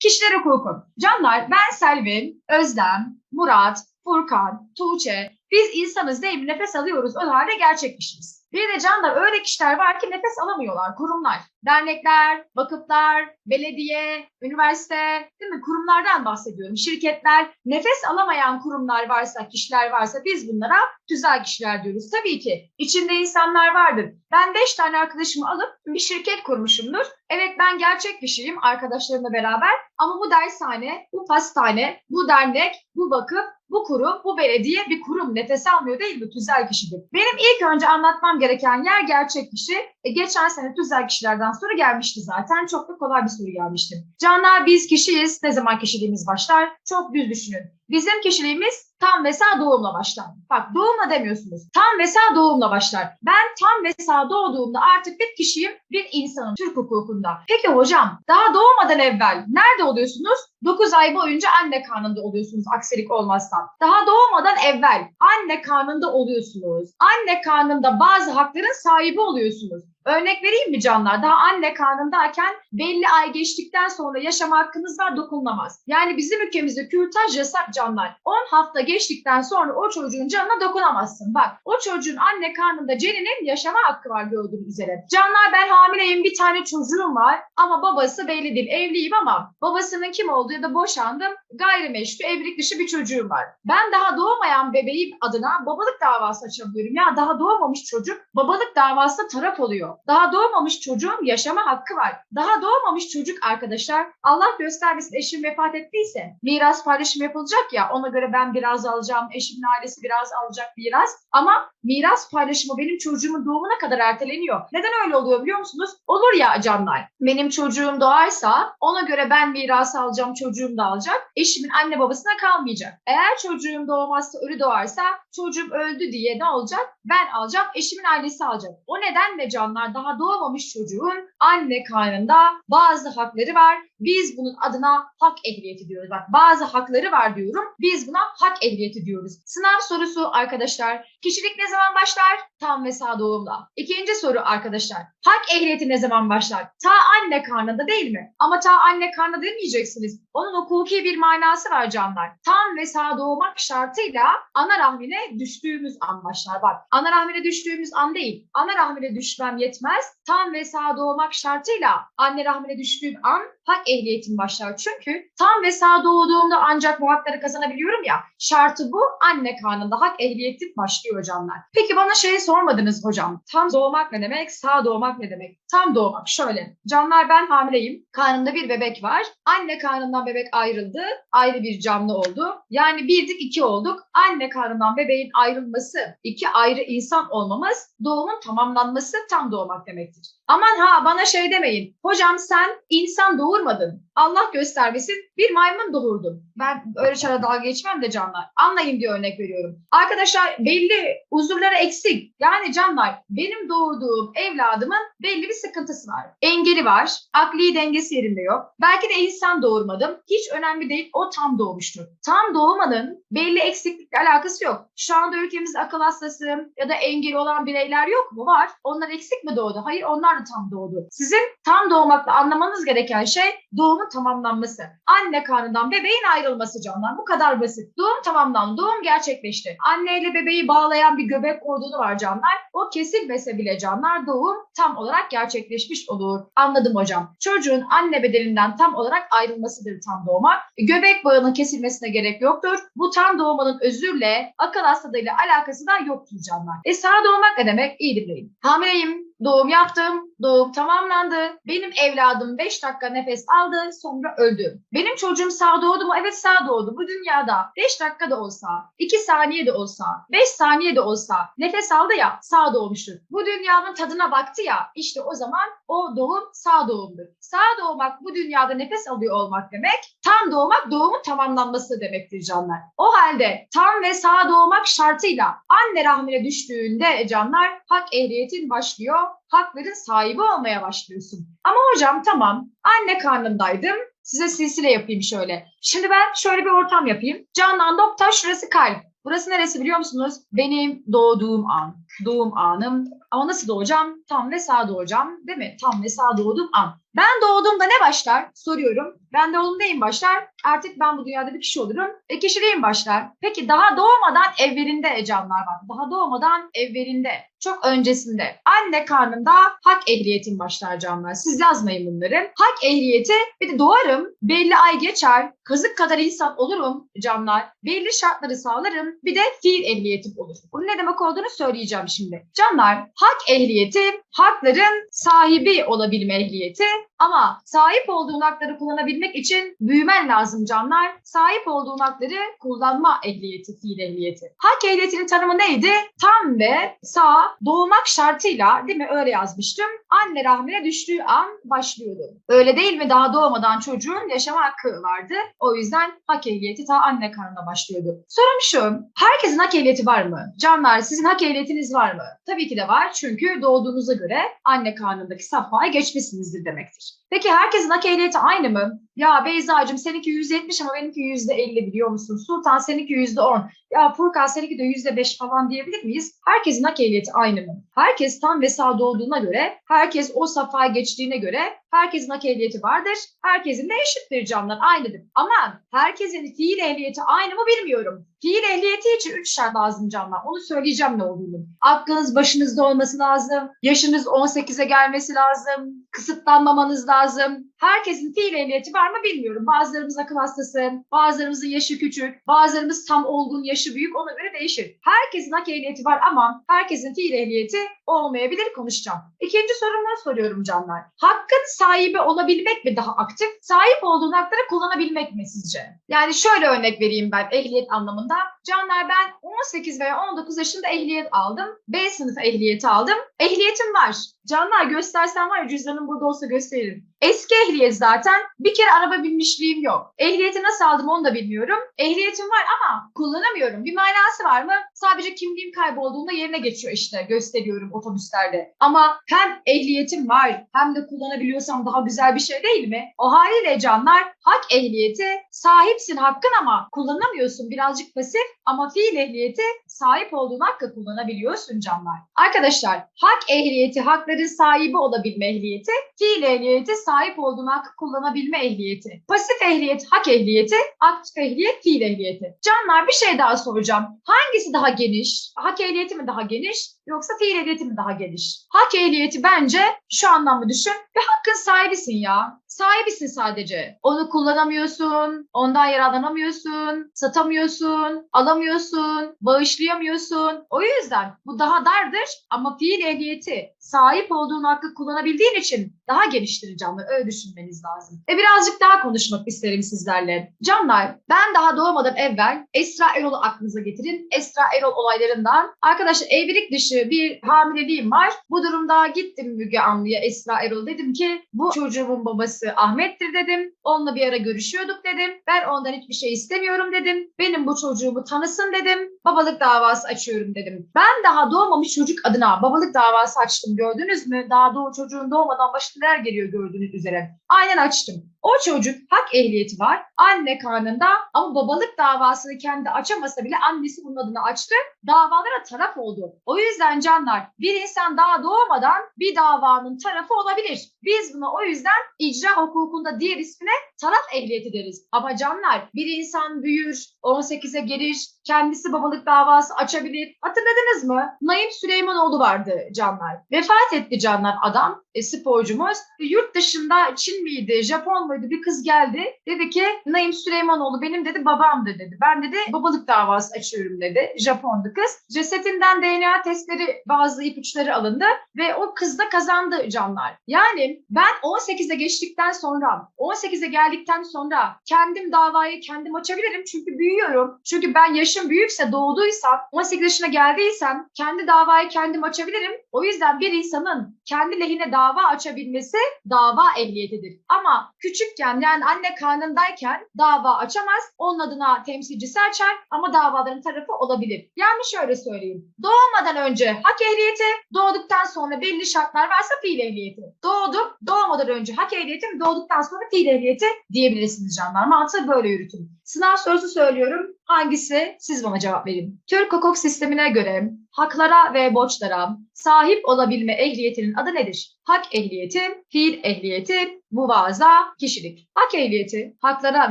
Kişiler hukuku. Canlar ben Selvin, Özlem, Murat, Furkan, Tuğçe. Biz insanız değil mi? Nefes alıyoruz. O halde gerçek kişiyiz. Bir de canlar öyle kişiler var ki nefes alamıyorlar. Kurumlar, dernekler, vakıflar, belediye, üniversite, değil mi? Kurumlardan bahsediyorum. Şirketler, nefes alamayan kurumlar varsa, kişiler varsa biz bunlara güzel kişiler diyoruz. Tabii ki içinde insanlar vardır. Ben beş tane arkadaşımı alıp bir şirket kurmuşumdur. Evet ben gerçek kişiyim arkadaşlarımla beraber ama bu dershane, bu pastane, bu dernek, bu vakıf, bu kurum, bu belediye bir kurum nefes almıyor değil mi? Tüzel kişidir. Benim ilk önce anlatmam gereken yer gerçek kişi. E, geçen sene tüzel kişilerden soru gelmişti zaten. Çok da kolay bir soru gelmişti. Canlar biz kişiyiz. Ne zaman kişiliğimiz başlar? Çok düz düşünün. Bizim kişiliğimiz tam ve doğumla başlar. Bak doğumla demiyorsunuz. Tam ve doğumla başlar. Ben tam ve sağ doğduğumda artık bir kişiyim, bir insanım Türk hukukunda. Peki hocam daha doğmadan evvel nerede oluyorsunuz? 9 ay boyunca anne karnında oluyorsunuz aksilik olmazsa. Daha doğmadan evvel anne karnında oluyorsunuz. Anne karnında bazı hakların sahibi oluyorsunuz. Örnek vereyim mi canlar? Daha anne karnındayken belli ay geçtikten sonra yaşama hakkınız var dokunulmaz. Yani bizim ülkemizde kürtaj yasak canlar. 10 hafta geçtikten sonra o çocuğun canına dokunamazsın. Bak o çocuğun anne karnında ceninin yaşama hakkı var gördüğünüz üzere. Canlar ben hamileyim bir tane çocuğum var ama babası belli değil. Evliyim ama babasının kim olduğu ya da boşandım gayrimeşru evlilik dışı bir çocuğum var. Ben daha doğmayan bebeğim adına babalık davası açabiliyorum. Ya daha doğmamış çocuk babalık davasına taraf oluyor. Daha doğmamış çocuğun yaşama hakkı var. Daha doğmamış çocuk arkadaşlar Allah göstermesin eşim vefat ettiyse miras paylaşımı yapılacak ya ona göre ben biraz alacağım eşimin ailesi biraz alacak miras ama miras paylaşımı benim çocuğumun doğumuna kadar erteleniyor. Neden öyle oluyor biliyor musunuz? Olur ya canlar. Benim çocuğum doğarsa ona göre ben miras alacağım çocuğum da alacak. Eşimin anne babasına kalmayacak. Eğer çocuğum doğmazsa ölü doğarsa çocuğum öldü diye ne olacak? Ben alacağım eşimin ailesi alacak. O nedenle canlar daha doğmamış çocuğun anne karnında bazı hakları var. Biz bunun adına hak ehliyeti diyoruz. Bak bazı hakları var diyorum. Biz buna hak ehliyeti diyoruz. Sınav sorusu arkadaşlar. Kişilik ne zaman başlar? Tam ve sağ doğumla. İkinci soru arkadaşlar. Hak ehliyeti ne zaman başlar? Ta anne karnında değil mi? Ama ta anne karnında demeyeceksiniz. Onun hukuki bir manası var canlar. Tam ve sağ doğmak şartıyla ana rahmine düştüğümüz an başlar. Bak ana rahmine düştüğümüz an değil. Ana rahmine düşmem yetmez. Tam ve sağ doğmak şartıyla anne rahmine düştüğüm an hak ehliyetim başlar. Çünkü tam ve sağ doğduğumda ancak bu hakları kazanabiliyorum ya. Şartı bu anne karnında hak ehliyetim başlıyor canlar. Peki bana şey sormadınız hocam. Tam doğmak ne demek? Sağ doğmak ne demek? Tam doğmak şöyle. Canlar ben hamileyim. Karnımda bir bebek var. Anne karnından bebek ayrıldı. Ayrı bir canlı oldu. Yani birdik iki olduk. Anne karnından bebeğin ayrılması, iki ayrı insan olmamız doğumun tamamlanması tam doğmak demektir. Aman ha bana şey demeyin. Hocam sen insan doğurmadın. Allah göstermesin bir maymun doğurdun. Ben öyle şeylerle dalga geçmem de canlar. Anlayın diye örnek veriyorum. Arkadaşlar belli uzuvları eksik. Yani canlar benim doğurduğum evladımın belli bir sıkıntısı var. Engeli var. Akli dengesi yerinde yok. Belki de insan doğurmadım. Hiç önemli değil. O tam doğmuştur. Tam doğmanın belli eksiklikle alakası yok. Şu anda ülkemizde akıl hastası ya da engeli olan bireyler yok mu? Var. Onlar eksik mi doğdu? Hayır onlar da tam doğdu. Sizin tam doğmakla anlamanız gereken şey doğumun tamamlanması. Anne karnından bebeğin ayrılması canlar. Bu kadar basit. Doğum tamamlandı. Doğum gerçekleşti. Anne ile bebeği bağlayan bir göbek kordonu var canlar. O kesilmese bile canlar doğum tam olarak gerçekleşmiş olur. Anladım hocam. Çocuğun anne bedeninden tam olarak ayrılmasıdır tam doğmak. Göbek bağının kesilmesine gerek yoktur. Bu tam doğmanın özürle akıl hastalığıyla alakası da yoktur canlar. E sağ doğmak ne demek? İyi dinleyin. Hamileyim. Doğum yaptım. Doğum tamamlandı. Benim evladım 5 dakika nefes aldı sonra öldü. Benim çocuğum sağ doğdu mu? Evet sağ doğdu. Bu dünyada 5 dakika da olsa, 2 saniye de olsa, 5 saniye de olsa nefes aldı ya sağ doğmuştur. Bu dünyanın tadına baktı ya işte o zaman o doğum sağ doğumdur. Sağ doğmak bu dünyada nefes alıyor olmak demek. Tam doğmak doğumun tamamlanması demektir canlar. O halde tam ve sağ doğmak şartıyla anne rahmine düştüğünde canlar hak ehliyetin başlıyor hakların sahibi olmaya başlıyorsun. Ama hocam tamam anne karnındaydım. Size silsile yapayım şöyle. Şimdi ben şöyle bir ortam yapayım. Canan nokta şurası kalp. Burası neresi biliyor musunuz? Benim doğduğum an. Doğum anım. Ama nasıl doğacağım? Tam ve sağ doğacağım. Değil mi? Tam ve sağ doğduğum an. Ben doğduğumda ne başlar? Soruyorum. Ben doğduğumda neyim başlar? Artık ben bu dünyada bir kişi olurum. E kişiliğim başlar. Peki daha doğmadan evvelinde canlar var. Daha doğmadan evvelinde. Çok öncesinde. Anne karnında hak ehliyetim başlar canlar. Siz yazmayın bunları. Hak ehliyeti bir de doğarım. Belli ay geçer. Kazık kadar insan olurum canlar. Belli şartları sağlarım. Bir de fiil ehliyetim olur. Bunun ne demek olduğunu söyleyeceğim şimdi. Canlar hak ehliyeti hakların sahibi olabilme ehliyeti ama sahip olduğun hakları kullanabilmek için büyümen lazım canlar. Sahip olduğun hakları kullanma ehliyeti, fiil ehliyeti. Hak ehliyetinin tanımı neydi? Tam ve sağ doğmak şartıyla değil mi? Öyle yazmıştım. Anne rahmine düştüğü an başlıyordu. Öyle değil mi? Daha doğmadan çocuğun yaşama hakkı vardı. O yüzden hak ehliyeti ta anne karnında başlıyordu. Sorum şu. Herkesin hak ehliyeti var mı? Canlar sizin hak ehliyetiniz var mı? Tabii ki de var. Çünkü doğduğunuza göre anne karnındaki safhaya geçmişsinizdir demektir. Peki herkesin hak ehliyeti aynı mı? Ya Beyza'cığım seninki %70 ama benimki %50 biliyor musun? Sultan seninki %10. Ya Furkan seninki de %5 falan diyebilir miyiz? Herkesin hak ehliyeti aynı mı? Herkes tam ve sağda olduğuna göre, herkes o safhaya geçtiğine göre herkesin hak ehliyeti vardır. Herkesin de eşittir canlar, aynıdır. Ama herkesin fiil ehliyeti aynı mı bilmiyorum. Fiil ehliyeti için 3 şart lazım canlar. Onu söyleyeceğim ne olduğunu. Aklınız başınızda olması lazım. Yaşınız 18'e gelmesi lazım. Kısıtlanmamanız lazım. Herkesin fiil ehliyeti var mı bilmiyorum. Bazılarımız akıl hastası, bazılarımızın yaşı küçük, bazılarımız tam olgun, yaşı büyük ona göre değişir. Herkesin hak ehliyeti var ama herkesin fiil ehliyeti olmayabilir konuşacağım. İkinci sorumu soruyorum canlar. Hakkın sahibi olabilmek mi daha aktif? Sahip olduğun hakları kullanabilmek mi sizce? Yani şöyle örnek vereyim ben ehliyet anlamında. Canlar ben 18 veya 19 yaşında ehliyet aldım. B sınıfı ehliyeti aldım. Ehliyetim var. Canlar göstersem var ya cüzdanım burada olsa gösteririm. Eski ehliyet zaten. Bir kere araba binmişliğim yok. Ehliyeti nasıl aldım onu da bilmiyorum. Ehliyetim var ama kullanamıyorum. Bir manası var mı? Sadece kimliğim kaybolduğunda yerine geçiyor işte gösteriyorum otobüslerde. Ama hem ehliyetim var hem de kullanabiliyorsam daha güzel bir şey değil mi? O haliyle canlar hak ehliyeti sahipsin hakkın ama kullanamıyorsun birazcık pasif ama fiil ehliyeti sahip olduğun hakkı kullanabiliyorsun canlar. Arkadaşlar hak ehliyeti hakların sahibi olabilme ehliyeti fiil ehliyeti sahip olduğun hakkı kullanabilme ehliyeti. Pasif ehliyet hak ehliyeti aktif ehliyet fiil ehliyeti. Canlar bir şey daha soracağım. Hangisi daha geniş? Hak ehliyeti mi daha geniş yoksa fiil ehliyeti mi daha geniş? Hak ehliyeti bence şu anlamda düşün ve hakkın sahibisin ya. Sahibisin sadece. Onu kullanamıyorsun, ondan yararlanamıyorsun, satamıyorsun, alamıyorsun, bağışlayamıyorsun. O yüzden bu daha dardır ama fiil ehliyeti sahip olduğun hakkı kullanabildiğin için daha geliştir canlar. Öyle düşünmeniz lazım. E birazcık daha konuşmak isterim sizlerle. Canlar ben daha doğmadan evvel Esra Erol'u aklınıza getirin. Esra Erol olaylarından. Arkadaşlar evlilik dışı bir hamileliğim var. Bu durumda gittim Müge Anlı'ya Esra Erol dedim ki bu çocuğumun babası Ahmet'tir dedim. Onunla bir ara görüşüyorduk dedim. Ben ondan hiçbir şey istemiyorum dedim. Benim bu çocuğumu tanısın dedim. Babalık davası açıyorum dedim. Ben daha doğmamış çocuk adına babalık davası açtım gördünüz mü? Daha doğu çocuğun doğmadan başına neler geliyor gördüğünüz üzere. Aynen açtım. O çocuk hak ehliyeti var. Anne karnında ama babalık davasını kendi açamasa bile annesi bunun adını açtı. Davalara taraf oldu. O yüzden canlar bir insan daha doğmadan bir davanın tarafı olabilir. Biz buna o yüzden icra hukukunda diğer ismine taraf ehliyeti deriz. Ama canlar bir insan büyür, 18'e gelir, kendisi babalık davası açabilir. Hatırladınız mı? Naim Süleymanoğlu vardı canlar. Vefat etti canlar adam, e, sporcumuz. Yurt dışında Çin miydi, Japon muydu bir kız geldi. Dedi ki Naim Süleymanoğlu benim dedi babamdır dedi. Ben dedi babalık davası açıyorum dedi. Japondu kız. Cesetinden DNA testleri bazı ipuçları alındı ve o kız da kazandı canlar. Yani ben 18'e geçtikten sonra 18'e geldikten sonra kendim davayı kendim açabilirim çünkü büyüyorum. Çünkü ben yaşım büyükse doğduysam 18 yaşına geldiysem kendi davayı kendim açabilirim. O yüzden bir insanın kendi lehine dava açabilmesi dava ehliyetidir. Ama küçükken yani anne karnındayken dava açamaz. Onun adına temsilcisi açar ama davaların tarafı olabilir. Yani şöyle söyleyeyim. Doğmadan önce hak ehliyeti, doğduktan sonra belli şartlar varsa fiil ehliyeti. Doğdum, Doğmadan önce hak ehliyeti mi, doğduktan sonra fiil ehliyeti diyebilirsiniz canlar. Mantığı böyle yürütün. Sınav sorusu söylüyorum. Hangisi? Siz bana cevap verin. Türk hukuk sistemine göre haklara ve borçlara sahip olabilme ehliyetinin adı nedir? Hak ehliyeti, fiil ehliyeti, muvaza, kişilik. Hak ehliyeti, haklara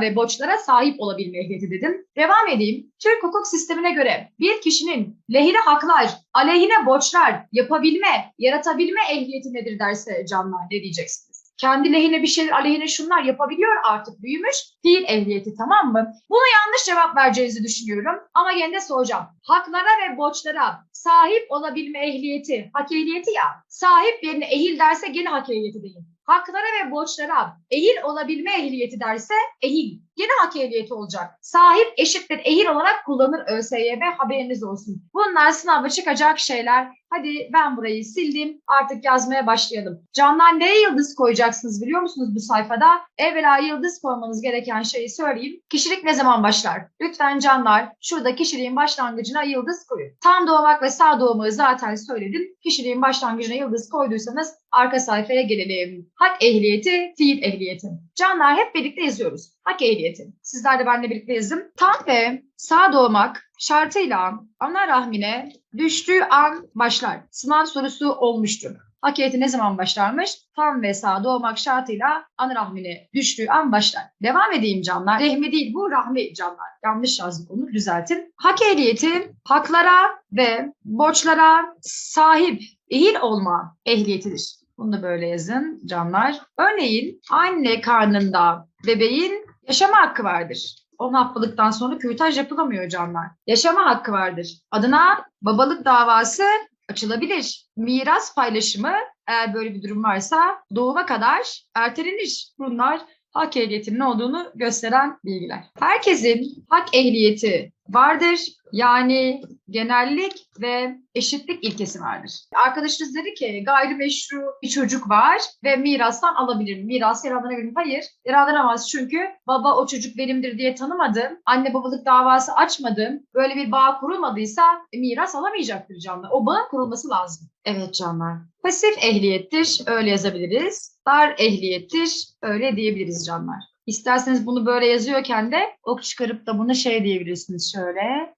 ve borçlara sahip olabilme ehliyeti dedim. Devam edeyim. Türk hukuk sistemine göre bir kişinin lehine haklar, aleyhine borçlar yapabilme, yaratabilme ehliyeti nedir derse canlar ne diyeceksiniz? Kendi lehine bir şeyler, aleyhine şunlar yapabiliyor artık büyümüş. Fiil ehliyeti tamam mı? Buna yanlış cevap vereceğinizi düşünüyorum. Ama gene de soracağım. Haklara ve borçlara sahip olabilme ehliyeti, hak ehliyeti ya. Sahip yerine ehil derse gene hak ehliyeti değil. Haklara ve borçlara ehil olabilme ehliyeti derse ehil. Yine hak ehliyeti olacak. Sahip eşittir ehil olarak kullanır ÖSYM haberiniz olsun. Bunlar sınavda çıkacak şeyler. Hadi ben burayı sildim. Artık yazmaya başlayalım. Canlar neye yıldız koyacaksınız biliyor musunuz bu sayfada? Evvela yıldız koymanız gereken şeyi söyleyeyim. Kişilik ne zaman başlar? Lütfen canlar şurada kişiliğin başlangıcına yıldız koyun. Tam doğmak ve sağ doğmayı zaten söyledim. Kişiliğin başlangıcına yıldız koyduysanız arka sayfaya gelelim. Hak ehliyeti, fiil ehliyeti. Canlar hep birlikte yazıyoruz. Hak ehliyeti. Sizler de benimle birlikte yazın. Tam ve sağ doğmak şartıyla ana rahmine düştüğü an başlar. Sınav sorusu olmuştur. Hak ehliyeti ne zaman başlarmış? Tam ve sağ doğmak şartıyla ana rahmine düştüğü an başlar. Devam edeyim canlar. Rehmi değil bu rahmi canlar. Yanlış yazdık onu düzeltin. Hak ehliyeti haklara ve borçlara sahip ehil olma ehliyetidir. Bunu da böyle yazın canlar. Örneğin anne karnında bebeğin yaşama hakkı vardır. 10 haftalıktan sonra kürtaj yapılamıyor canlar. Yaşama hakkı vardır. Adına babalık davası açılabilir. Miras paylaşımı eğer böyle bir durum varsa doğuma kadar ertelenir. Bunlar hak ehliyetinin ne olduğunu gösteren bilgiler. Herkesin hak ehliyeti vardır. Yani genellik ve eşitlik ilkesi vardır. Arkadaşınız dedi ki gayrimeşru bir çocuk var ve mirastan alabilir. Miras yararlanabilir mi? Hayır. Yararlanamaz çünkü baba o çocuk benimdir diye tanımadım. Anne babalık davası açmadım. Böyle bir bağ kurulmadıysa miras alamayacaktır canlar. O bağın kurulması lazım. Evet canlar. Pasif ehliyettir. Öyle yazabiliriz. Dar ehliyettir. Öyle diyebiliriz canlar. İsterseniz bunu böyle yazıyorken de ok çıkarıp da bunu şey diyebilirsiniz şöyle.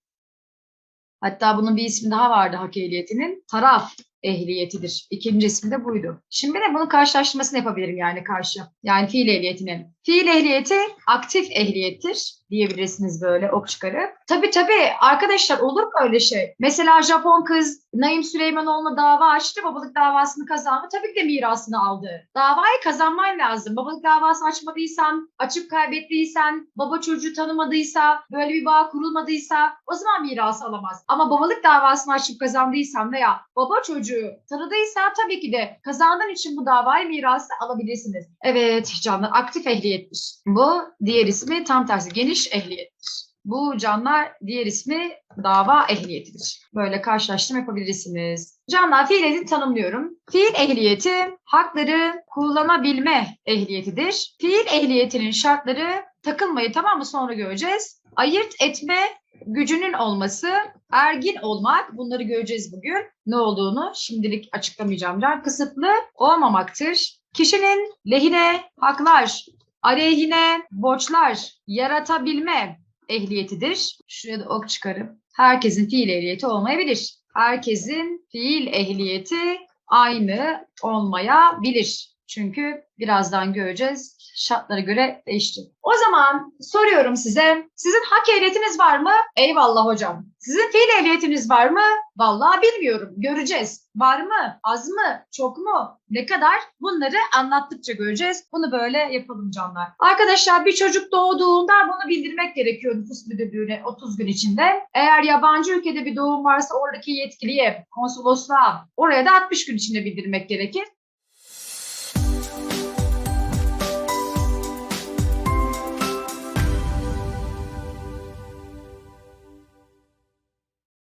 Hatta bunun bir ismi daha vardı hak ehliyetinin. Taraf ehliyetidir. İkinci ismi de buydu. Şimdi de bunun karşılaştırmasını yapabilirim yani karşı. Yani fiil ehliyetinin. Fiil ehliyeti aktif ehliyettir diyebilirsiniz böyle ok çıkarıp. Tabii tabii arkadaşlar olur mu öyle şey? Mesela Japon kız Naim Süleymanoğlu'na dava açtı. Babalık davasını kazandı. Tabii ki de mirasını aldı. Davayı kazanman lazım. Babalık davası açmadıysan, açıp kaybettiysen, baba çocuğu tanımadıysa, böyle bir bağ kurulmadıysa o zaman mirası alamaz. Ama babalık davasını açıp kazandıysan veya baba çocuğu tanıdıysa tabii ki de kazandığın için bu davayı mirası alabilirsiniz. Evet canlar aktif ehliyettir. Bu diğer ismi tam tersi geniş ehliyettir. Bu canlar diğer ismi dava ehliyetidir. Böyle karşılaştırma yapabilirsiniz. Canlar fiil ehliyeti tanımlıyorum. Fiil ehliyeti hakları kullanabilme ehliyetidir. Fiil ehliyetinin şartları takılmayı tamam mı sonra göreceğiz. Ayırt etme gücünün olması, ergin olmak bunları göreceğiz bugün. Ne olduğunu şimdilik açıklamayacağım. Kısıtlı olmamaktır. Kişinin lehine haklar, aleyhine borçlar yaratabilme ehliyetidir. Şuraya da ok çıkarıp herkesin fiil ehliyeti olmayabilir. Herkesin fiil ehliyeti aynı olmayabilir. Çünkü birazdan göreceğiz şartlara göre değişti. O zaman soruyorum size. Sizin hak ehliyetiniz var mı? Eyvallah hocam. Sizin fiil ehliyetiniz var mı? Vallahi bilmiyorum. Göreceğiz. Var mı? Az mı? Çok mu? Ne kadar? Bunları anlattıkça göreceğiz. Bunu böyle yapalım canlar. Arkadaşlar bir çocuk doğduğunda bunu bildirmek gerekiyor nüfus müdürlüğüne 30 gün içinde. Eğer yabancı ülkede bir doğum varsa oradaki yetkiliye, konsolosluğa oraya da 60 gün içinde bildirmek gerekir.